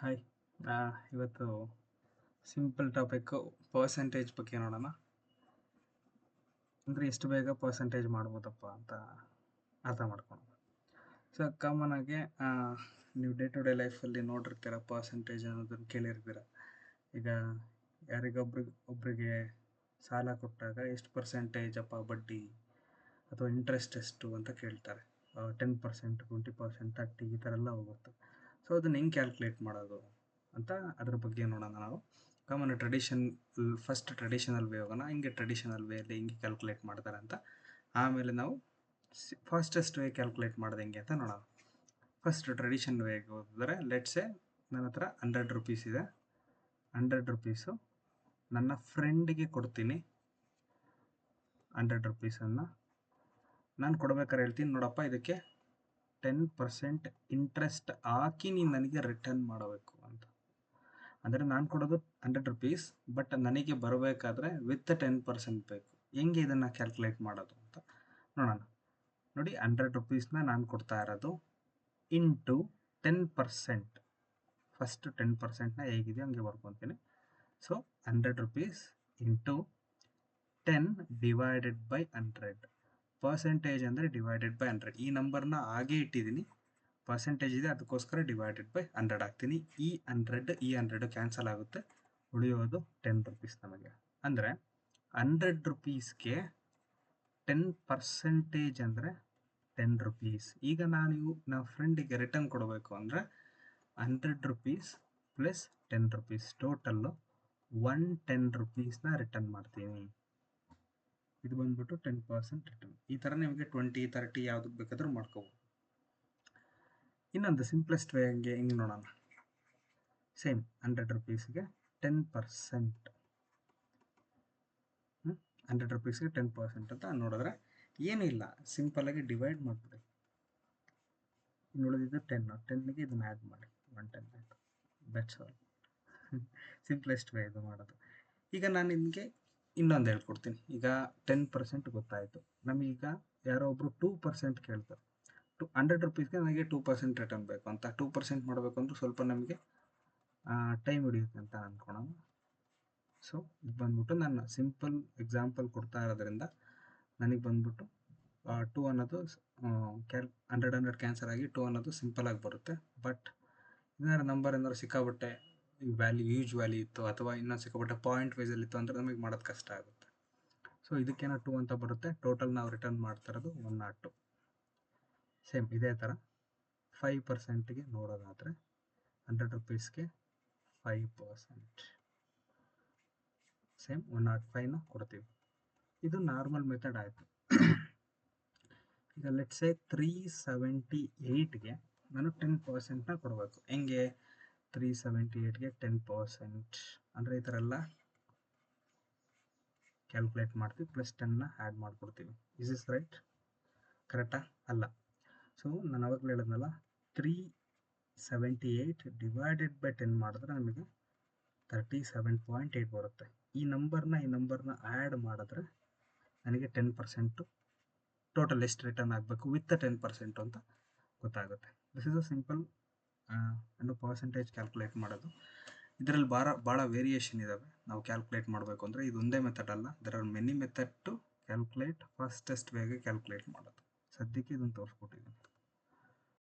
Hi ಇವತ್ತು simple topic percentage ಬಗ್ಗೆ ನೋಡೋಣ. ಅಂದರೆ ಎಷ್ಟು ಬೇಗ ಪರ್ಸೆಂಟೇಜ್ ಮಾಡ್ಬೋದಪ್ಪ ಅಂತ ಅರ್ಥ ಮಾಡ್ಕೊಂಡು ಸೊ ಕಾಮನ್ ಆಗಿ ನೀವು ಡೇ ಟು ಡೇ ಲೈಫಲ್ಲಿ ನೋಡಿರ್ತೀರ ಪರ್ಸೆಂಟೇಜ್ ಅನ್ನೋದನ್ನು ಕೇಳಿರ್ತೀರ. ಈಗ ಯಾರಿಗೊಬ್ರಿಗೆ ಒಬ್ಬರಿಗೆ ಸಾಲ ಕೊಟ್ಟಾಗ ಎಷ್ಟು ಪರ್ಸೆಂಟೇಜ್ ಅಪ್ಪ ಬಡ್ಡಿ ಅಥವಾ ಇಂಟ್ರೆಸ್ಟ್ ಎಷ್ಟು ಅಂತ ಕೇಳ್ತಾರೆ. Ten percent twenty percent thirty ಈ ಥರ ಎಲ್ಲ ಹೋಗುತ್ತೆ. ಸೊ ಅದನ್ನ ಹೆಂಗೆ ಕ್ಯಾಲ್ಕುಲೇಟ್ ಮಾಡೋದು ಅಂತ ಅದ್ರ ಬಗ್ಗೆ ನೋಡೋಣ ನಾವು. Common tradition first traditional way ಹೋಗೋಣ, ಹಿಂಗೆ ಟ್ರೆಡಿಷನಲ್ ವೇಯಲ್ಲಿ ಹಿಂಗೆ ಕ್ಯಾಲ್ಕುಲೇಟ್ ಮಾಡ್ತಾರೆ ಅಂತ. ಆಮೇಲೆ ನಾವು ಫಾಸ್ಟೆಸ್ಟ್ ವೇ ಕ್ಯಾಲ್ಕುಲೇಟ್ ಮಾಡೋದು ಹೆಂಗೆ ಅಂತ ನೋಡೋಣ. ಫಸ್ಟ್ ಟ್ರೆಡಿಷನ್ ವೇಗೆ ಹೋದರೆ ಎ ನನ್ನ ಹತ್ರ ಹಂಡ್ರೆಡ್ ರುಪೀಸ್ ಇದೆ. ಹಂಡ್ರೆಡ್ ರುಪೀಸು ನನ್ನ ಫ್ರೆಂಡಿಗೆ ಕೊಡ್ತೀನಿ. ಹಂಡ್ರೆಡ್ ರುಪೀಸನ್ನು ನಾನು ಕೊಡ್ಬೇಕಾರೆ ಹೇಳ್ತೀನಿ, ನೋಡಪ್ಪ, ಇದಕ್ಕೆ ಟೆನ್ ಪರ್ಸೆಂಟ್ ಇಂಟ್ರೆಸ್ಟ್ ಹಾಕಿ ನೀನು ನನಗೆ ರಿಟರ್ನ್ ಮಾಡಬೇಕು ಅಂತ. ಅಂದರೆ ನಾನು ಕೊಡೋದು ಹಂಡ್ರೆಡ್ ರುಪೀಸ್ ಬಟ್ ನನಗೆ ಬರಬೇಕಾದ್ರೆ ವಿತ್ ಟೆನ್ ಪರ್ಸೆಂಟ್ ಬೇಕು. ಹೆಂಗೆ ಇದನ್ನು ಕ್ಯಾಲ್ಕುಲೇಟ್ ಮಾಡೋದು ಅಂತ ನೋಡೋಣ. ನೋಡಿ ಹಂಡ್ರೆಡ್ ರುಪೀಸ್ನ ನಾನು ಕೊಡ್ತಾ ಇರೋದು into ten percent first ten ಪರ್ಸೆಂಟ್ನ ಹೇಗಿದೆಯೋ ಹಂಗೆ ಬರ್ಕೊತೀನಿ. So hundred rupees into ten divided by hundred percentage ಅಂದರೆ ಡಿವೈಡೆಡ್ ಬೈ ಹಂಡ್ರೆಡ್ ಈ ನಂಬರ್ನ ಹಾಗೆ ಇಟ್ಟಿದ್ದೀನಿ ಪರ್ಸೆಂಟೇಜ್ ಇದೆ, ಅದಕ್ಕೋಸ್ಕರ ಡಿವೈಡೆಡ್ ಬೈ ಹಂಡ್ರೆಡ್ ಹಾಕ್ತೀನಿ. ಈ ಹಂಡ್ರೆಡ್ ಈ ಹಂಡ್ರೆಡ್ ಕ್ಯಾನ್ಸಲ್ ಆಗುತ್ತೆ. ಉಳಿಯೋದು ಟೆನ್ ರುಪೀಸ್ ನಮಗೆ. ಅಂದರೆ ಹಂಡ್ರೆಡ್ ರುಪೀಸ್ಗೆ ಟೆನ್ ಪರ್ಸೆಂಟೇಜ್ ಅಂದರೆ ಟೆನ್ ರುಪೀಸ್ ಈಗ ನಾನು ಇವು ನಮ್ಮ ಫ್ರೆಂಡಿಗೆ ರಿಟರ್ನ್ ಕೊಡಬೇಕು ಅಂದರೆ hundred rupees plus ten rupees total one ten ರುಪೀಸ್ನ return ಮಾಡ್ತೀನಿ. ಇದು ಬಂದ್ಬಿಟ್ಟು ಟೆನ್ ಪರ್ಸೆಂಟ್ ರಿಟರ್ನ್ ಈ ಥರ ನಿಮಗೆ ಟ್ವೆಂಟಿ ತರ್ಟಿ ಯಾವುದಕ್ಕೆ ಬೇಕಾದರೂ ಮಾಡ್ಕೋಬೋದು. ಇನ್ನೊಂದು ಸಿಂಪ್ಲೆಸ್ಟ್ ವೇ ಹಂಗೆ ಹಿಂಗೆ ನೋಡೋಣ. ಸೇಮ್ ಹಂಡ್ರೆಡ್ ರುಪೀಸ್ಗೆ ಟೆನ್ ಪರ್ಸೆಂಟ್ ಹಂಡ್ರೆಡ್ ರುಪೀಸ್ಗೆ ಟೆನ್ ಪರ್ಸೆಂಟ್ ಅಂತ ನೋಡಿದ್ರೆ ಏನೂ ಇಲ್ಲ. ಸಿಂಪಲಾಗಿ ಡಿವೈಡ್ ಮಾಡಿಬಿಡಿ. ಇನ್ನು ಉಳಿದಿದ್ದು ಟೆನ್ನು ಟೆನ್ನಿಗೆ ಇದನ್ನ ಆ್ಯಡ್ ಮಾಡಿ. ಒನ್ ಟೆನ್ ಆಯಿತು. ಬೆಟ್ಸ್ ಆಲ್ ಸಿಂಪ್ಲೆಸ್ಟ್ ವೇ ಇದು ಮಾಡೋದು. ಈಗ ನಾನು ನಿಮಗೆ ಇನ್ನೊಂದು ಹೇಳ್ಕೊಡ್ತೀನಿ. ಈಗ ಟೆನ್ ಪರ್ಸೆಂಟ್ ಗೊತ್ತಾಯಿತು. ನಮಗೀಗ ಯಾರೋ ಒಬ್ಬರು ಟೂ ಪರ್ಸೆಂಟ್ ಕೇಳ್ತಾರೆ. ಟು ಹಂಡ್ರೆಡ್ ರುಪೀಸ್ಗೆ ನನಗೆ ಟೂ ಪರ್ಸೆಂಟ್ ರಿಟರ್ನ್ ಬೇಕು ಅಂತ. ಟೂ ಪರ್ಸೆಂಟ್ ಮಾಡಬೇಕು ಅಂದ್ರೆ ಸ್ವಲ್ಪ ನಮಗೆ ಟೈಮ್ ಹಿಡಿಯುತ್ತೆ ಅಂತ ಅಂದ್ಕೊಳೋಣ ಸೊ ಇದು ಬಂದ್ಬಿಟ್ಟು ನಾನು ಸಿಂಪಲ್ ಎಕ್ಸಾಂಪಲ್ ಕೊಡ್ತಾ ಇರೋದ್ರಿಂದ ನನಗೆ ಬಂದ್ಬಿಟ್ಟು ಟೂ ಅನ್ನೋದು ಕ್ಯಾಲ್ ಹಂಡ್ರೆಡ್ ಹಂಡ್ರೆಡ್ ಕ್ಯಾನ್ಸರ್ ಆಗಿ ಟೂ ಅನ್ನೋದು ಸಿಂಪಲ್ ಆಗಿ ಬರುತ್ತೆ. ಬಟ್ ಏನಾದ್ರು ನಂಬರ್ ಏನಾದ್ರು ಸಿಕ್ಕಾಬಿಟ್ಟೆ ವ್ಯಾಲ್ಯೂ ಯೂಜ್ ವ್ಯಾಲ್ಯೂ ಇತ್ತು ಅಥವಾ ಇನ್ನೊಂದು ಸಿಕ್ಕಾಪಟ್ಟೆ ಪಾಯಿಂಟ್ ವೈಸಲ್ಲಿ ಇತ್ತು ಅಂದರೆ ನಮಗೆ ಮಾಡೋದು ಕಷ್ಟ ಆಗುತ್ತೆ. ಸೊ ಇದಕ್ಕೇನೋ ಟು ಅಂತ ಬರುತ್ತೆ. ಟೋಟಲ್ ನಾವು ರಿಟರ್ನ್ ಮಾಡ್ತಾ ಇರೋದು ಒನ್ ನಾಟ್ ಟು ಸೇಮ್ ಇದೇ ಥರ ಫೈವ್ ಪರ್ಸೆಂಟ್ಗೆ ನೋಡೋದಾದರೆ hundred ರುಪೀಸ್ಗೆ five percent same one nought ಫೈವ್ನ ಕೊಡ್ತೀವಿ. ಇದು ನಾರ್ಮಲ್ ಮೆಥಡ್ ಆಯಿತು. ಈಗ ಲೆಟ್ಸೆ ತ್ರೀ ಸೆವೆಂಟಿ ಏಯ್ಟ್ಗೆ ನಾನು ಟೆನ್ ಪರ್ಸೆಂಟ್ನ ಕೊಡಬೇಕು. ಹೆಂಗೆ? ತ್ರೀ ಸೆವೆಂಟಿ ಏಯ್ಟ್ಗೆ ಟೆನ್ ಪರ್ಸೆಂಟ್ ಅಂದರೆ ಈ ಥರ ಎಲ್ಲ ಕ್ಯಾಲ್ಕುಲೇಟ್ ಮಾಡ್ತೀವಿ ಪ್ಲಸ್ ಟೆನ್ನ ಆ್ಯಡ್ ಮಾಡಿಕೊಡ್ತೀವಿ. ಇಸ್ ಇಸ್ ರೈಟ್ ಕರೆಕ್ಟಾ ಅಲ್ಲ. ಸೊ ನಾನು ಅವಾಗಲೇ ಹೇಳಿದ್ನಲ್ಲ three seventy eight divided by ten ಮಾಡಿದ್ರೆ ನಮಗೆ ತರ್ಟಿ ಸೆವೆನ್ ಪಾಯಿಂಟ್ ಏಯ್ಟ್ ಬರುತ್ತೆ. ಈ ನಂಬರ್ನ ಈ ನಂಬರ್ನ ಆ್ಯಡ್ ಮಾಡಿದ್ರೆ ನನಗೆ ಟೆನ್ ಪರ್ಸೆಂಟು ಟೋಟಲ್ ಎಷ್ಟು ರಿಟರ್ನ್ ಆಗಬೇಕು ವಿತ್ ಟೆನ್ ಪರ್ಸೆಂಟು ಅಂತ ಗೊತ್ತಾಗುತ್ತೆ. ದಿಸ್ ಇಸ್ ಅ ಸಿಂಪಲ್ ಏನು ಪರ್ಸೆಂಟೇಜ್ ಕ್ಯಾಲ್ಕುಲೇಟ್ ಮಾಡೋದು. ಇದರಲ್ಲಿ ಭಾಳ ಭಾಳ ವೇರಿಯೇಷನ್ ಇದ್ದಾವೆ ನಾವು ಕ್ಯಾಲ್ಕುಲೇಟ್ ಮಾಡಬೇಕು ಅಂದರೆ ಇದು ಒಂದೇ ಮೆಥಡ್ ಅಲ್ಲ. There are many method to calculate fastest ವೇಗೆ calculate ಮಾಡೋದು. ಸದ್ಯಕ್ಕೆ ಇದನ್ನು ತೋರಿಸ್ಕೊಟ್ಟಿದ್ದೀನಿ.